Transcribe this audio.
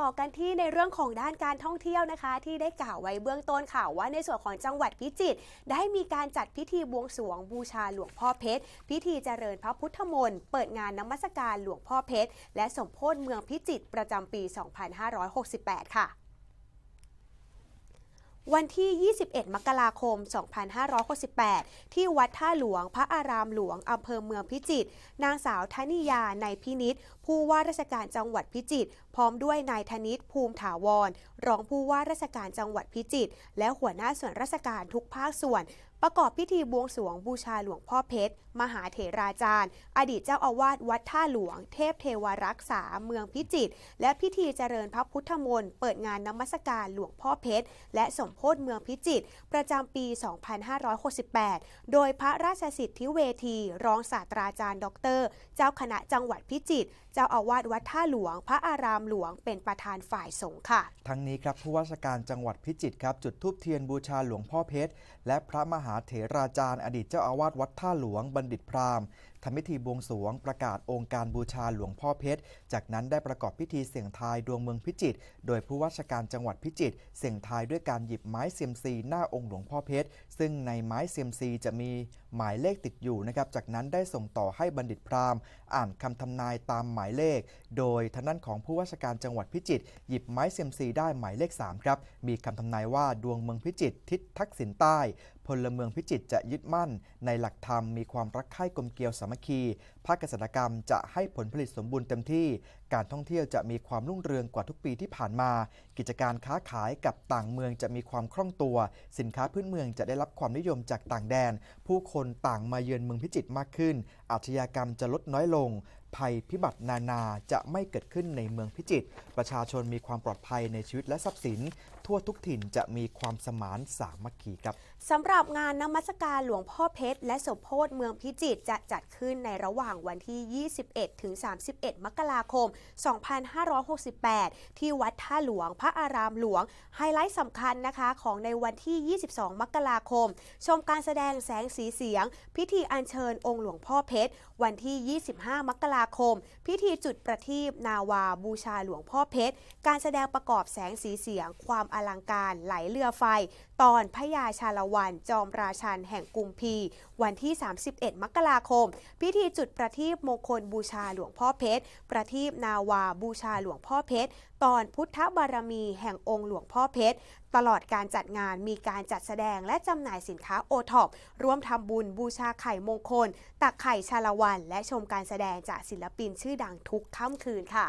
ต่อกันที่ในเรื่องของด้านการท่องเที่ยวนะคะ ที่ได้กล่าวไว้เบื้องต้นค่ะว่าในส่วนของจังหวัดพิจิตรได้มีการจัดพิธีบวงสรวงบูชาหลวงพ่อเพชร พิธีเจริญพระพุทธมนต์เปิดงานนมัสการหลวงพ่อเพชร และสมโพธิเมืองพิจิตรประจำปี 2568 ค่ะวันที่ 21 มกราคม 2568 ที่วัดท่าหลวง พระอารามหลวง อำเภอเมืองพิจิตร นางสาวธนิยาในพินิษ ผู้ว่าราชการจังหวัดพิจิตรพร้อมด้วยนายธนิตภูมิถาวร รองผู้ว่าราชการจังหวัดพิจิตรและหัวหน้าส่วนราชการทุกภาคส่วน ประกอบพิธีบวงสรวงบูชาหลวงพ่อเพชร มหาเถราจารย์ อดีตเจ้าอาวาสวัดท่าหลวง เทพเทวรักษาเมืองพิจิตรและพิธีเจริญพระพุทธมนต์เปิดงานนมัสการหลวงพ่อเพชร และสมโพธิเมืองพิจิตรประจำปี 2568 โดยพระราชสิทธิเวที รองศาสตราจารย์ ดร เจ้าคณะจังหวัดพิจิตรเจ้าอาวาสวัดท่าหลวง พระอารามหลวงเป็นประธานฝ่ายสงฆ์ค่ะ ทั้งนี้ครับผู้ว่าราชการจังหวัดพิจิตรครับ จุดธูปเทียนบูชาหลวงพ่อเพชร และพระมหาเถราจารย์ อดีตเจ้าอาวาสวัดท่าหลวงบัณฑิตพราหมณ์ ทำพิธีบวงสรวงประกาศองค์การบูชาหลวงพ่อเพชร จากนั้นได้ประกอบพิธีเสี่ยงทายดวงเมืองพิจิตร โดยผู้ว่าราชการจังหวัดพิจิตรเสี่ยงทายด้วยการหยิบไม้เซียมซีหน้าองค์หลวงพ่อเพชร ซึ่งในไม้เซียมซีจะมีหมายเลขติดอยู่นะครับ จากนั้นได้ส่งต่อให้บัณฑิตพราหมณ์ อ่านคำทำนายตามหมายเลข โดยทางด้านของผู้ว่าราชการจังหวัดพิจิตรหยิบไม้เซียมซีได้หมายเลข3ครับ มีคำทำนายว่าดวงเมืองพิจิตรทิศทักษิณใต้ ลเมืองพิจิตรจะยึดมั่น ในหลักธรรมมีความรักใคร่กลมเกลียวสามัคคี ภาคเกษตรกรรมจะให้ผลผลิตสมบูรณ์เต็มที่ การท่องเที่ยวจะมีความรุ่งเรืองกว่าทุกปีที่ผ่านมา กิจการค้าขายกับต่างเมืองจะมีความคล่องตัว สินค้าพื้นเมืองจะได้รับความนิยมจากต่างแดน ผู้คนต่างมาเยือนเมืองพิจิตรมากขึ้นอาชญากรรมจะลดน้อยลง ภัยพิบัตินานาจะไม่เกิดขึ้นในเมืองพิจิตรประชาชนมีความปลอดภัยในชีวิตและทรัพย์สิน ทั่วทุกถิ่นจะมีความสมานสามัคคีครับสำหรับงานนมัสการหลวงพ่อเพชรและสมโพธิเมืองพิจิตรจะจัดขึ้นในระหว่างวันที่ 21 ถึง 31 มกราคม 2568 ที่วัดท่าหลวงพระอารามหลวง ไฮไลท์สำคัญนะคะของในวันที่ 22 มกราคม ชมการแสดงแสงสีเสียง พิธีอัญเชิญองค์หลวงพ่อเพชรวันที่ 25 มกราคม พิธีจุดประทีปนาวาบูชาหลวงพ่อเพชร การแสดงประกอบแสงสีเสียง ความอลังการไหลเรือไฟ ตอนพระยาชาละวันจอมราชันแห่งกรุงพี วันที่ 31 มกราคม พิธีจุดประทีปมงคลบูชาหลวงพ่อเพชร ประทีปนาวาบูชาหลวงพ่อเพชร ตอนพุทธบารมีแห่งองค์หลวงพ่อเพชรตลอดการจัดงานมีการจัดแสดงและจำหน่ายสินค้าโอท็อปร่วมทำบุญบูชาไข่มงคล ตักไข่ชาละวัน และชมการแสดงจากศิลปินชื่อดังทุกค่ำคืนค่ะ